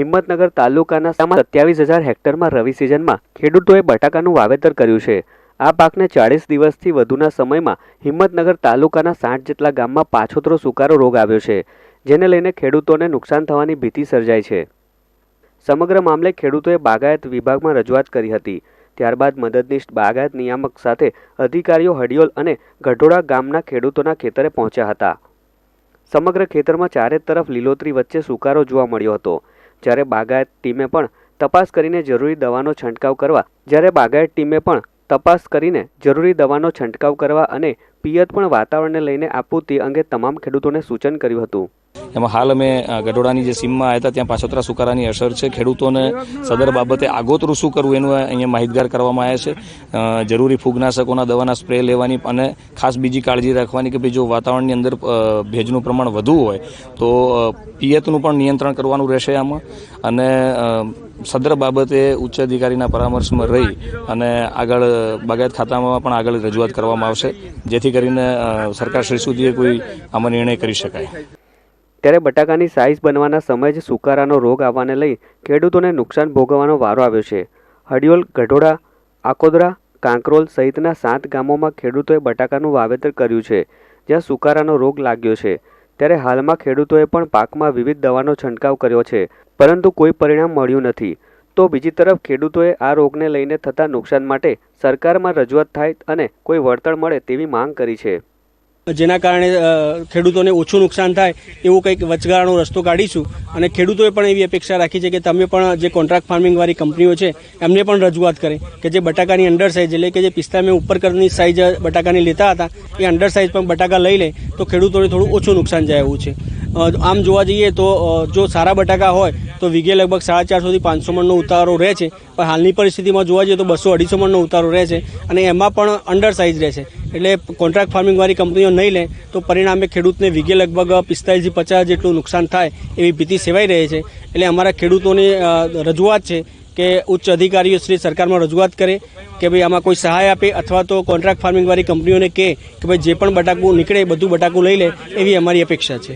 હિંમતનગર તાલુકાના સત્યાવીસ હજાર હેક્ટરમાં રવિ સિઝનમાં ખેડૂતોએ બટાકાનું વાવેતર કર્યું છે. આ પાકને ચાળીસ દિવસથી વધુના સમયમાં હિંમતનગર તાલુકાના સાઠ જેટલા ગામમાં પાછોતરો સુકારો રોગ આવ્યો છે, જેને લઈને ખેડૂતોને નુકસાન થવાની ભીતિ સર્જાઈ છે. સમગ્ર મામલે ખેડૂતોએ બાગાયત વિભાગમાં રજૂઆત કરી હતી. ત્યારબાદ મદદનીશ બાગાયત નિયામક સાથે અધિકારીઓ હડિયોલ અને ગઢોડા ગામના ખેડૂતોના ખેતરે પહોંચ્યા હતા. સમગ્ર ખેતરમાં ચારે તરફ લીલોતરી વચ્ચે સુકારો જોવા મળ્યો હતો. જ્યારે બાગાયત ટીમે પણ તપાસ કરીને જરૂરી દવાનો છંટકાવ કરવા જ્યારે બાગાયત ટીમે પણ તપાસ કરીને જરૂરી દવાનો છંટકાવ કરવા અને પિયત પણ વાતાવરણને લઈને આપવું તે અંગે તમામ ખેડૂતોને સૂચન કર્યું હતું. એમાં હાલ અમે ગઢોડાની જે સીમમાં આવ્યા હતા, ત્યાં પાછોતરા સુકારાની અસર છે. ખેડૂતોને સદર બાબતે આગોતરું શું કરવું એનું અહીંયા માહિતગાર કરવામાં આવ્યા છે. જરૂરી ફૂગનાશકોના દવાના સ્પ્રે લેવાની અને ખાસ બીજી કાળજી રાખવાની કે ભાઈ જો વાતાવરણની અંદર ભેજનું પ્રમાણ વધુ હોય, તો પિયતનું પણ નિયંત્રણ કરવાનું રહેશે આમાં. અને સદર બાબતે ઉચ્ચ અધિકારીના પરામર્શમાં રહી અને આગળ બાગાયત ખાતામાં પણ આગળ રજૂઆત કરવામાં આવશે, જેથી કરીને સરકાર સરકારશ્રી સુધી કોઈ આમાં નિર્ણય કરી શકાય. ત્યારે બટાકાની સાઇઝ બનવાના સમય જ સુકારાનો રોગ આવવાને લઈ ખેડૂતોને નુકસાન ભોગવવાનો વારો આવ્યો છે. હડિયોલ ગઢોડા, આકોદરા, કાંકરોલ સહિતના સાત ગામોમાં ખેડૂતોએ બટાકાનું વાવેતર કર્યું છે, જ્યાં સુકારાનો રોગ લાગ્યો છે. ત્યારે હાલમાં ખેડૂતોએ પણ પાકમાં વિવિધ દવાનો છંટકાવ કર્યો છે, પરંતુ કોઈ પરિણામ મળ્યું નથી. તો બીજી તરફ ખેડૂતોએ આ રોગને લઈને થતા નુકસાન માટે સરકારમાં રજૂઆત થાય અને કોઈ વળતર મળે તેવી માંગ કરી છે. જેના કારણે ખેડૂતોને ઓછું નુકસાન થાય એવું કંઈક વચગાળાનો રસ્તો કાઢીશું. અને ખેડૂતોએ પણ એવી અપેક્ષા રાખી છે કે તમે પણ જે કોન્ટ્રાક્ટ ફાર્મિંગવાળી કંપનીઓ છે, એમને પણ રજૂઆત કરે કે જે બટાકાની અંડર સાઇઝ એટલે કે જે પિસ્તામે ઉપર કરની સાઇઝ બટાકાની લેતા હતા, એ અંડર સાઇઝ પણ બટાકા લઈ લે તો ખેડૂતોને થોડું ઓછું નુકસાન જાય એવું છે. આમ જોવા જઈએ તો જો સારા બટાકા હોય, તો વીઘે લગભગ સાડા ચારસોથી પાંચસો મણનો ઉતારો રહે છે. પણ હાલની પરિસ્થિતિમાં જોવા જઈએ તો બસો અઢીસો મણનો ઉતારો રહે છે અને એમાં પણ અંડર સાઇઝ રહે છે. એટલે કોન્ટ્રાક્ટ ફાર્મિંગવાળી કંપનીઓ નહીં લે, તો પરિણામે ખેડૂતને વીઘે લગભગ પિસ્તાળીસથી પચાસ જેટલું નુકસાન થાય એવી ભીતિ સેવાઈ રહી છે. એટલે અમારા ખેડૂતોની રજૂઆત છે કે ઉચ્ચ અધિકારીઓ શ્રી સરકારમાં રજૂઆત કરે કે ભાઈ આમાં કોઈ સહાય આપે અથવા તો કોન્ટ્રાક્ટ ફાર્મિંગવાળી કંપનીઓને કહે કે ભાઈ જે પણ બટાકું નીકળે બધું બટાકું લઈ લે એવી અમારી અપેક્ષા છે.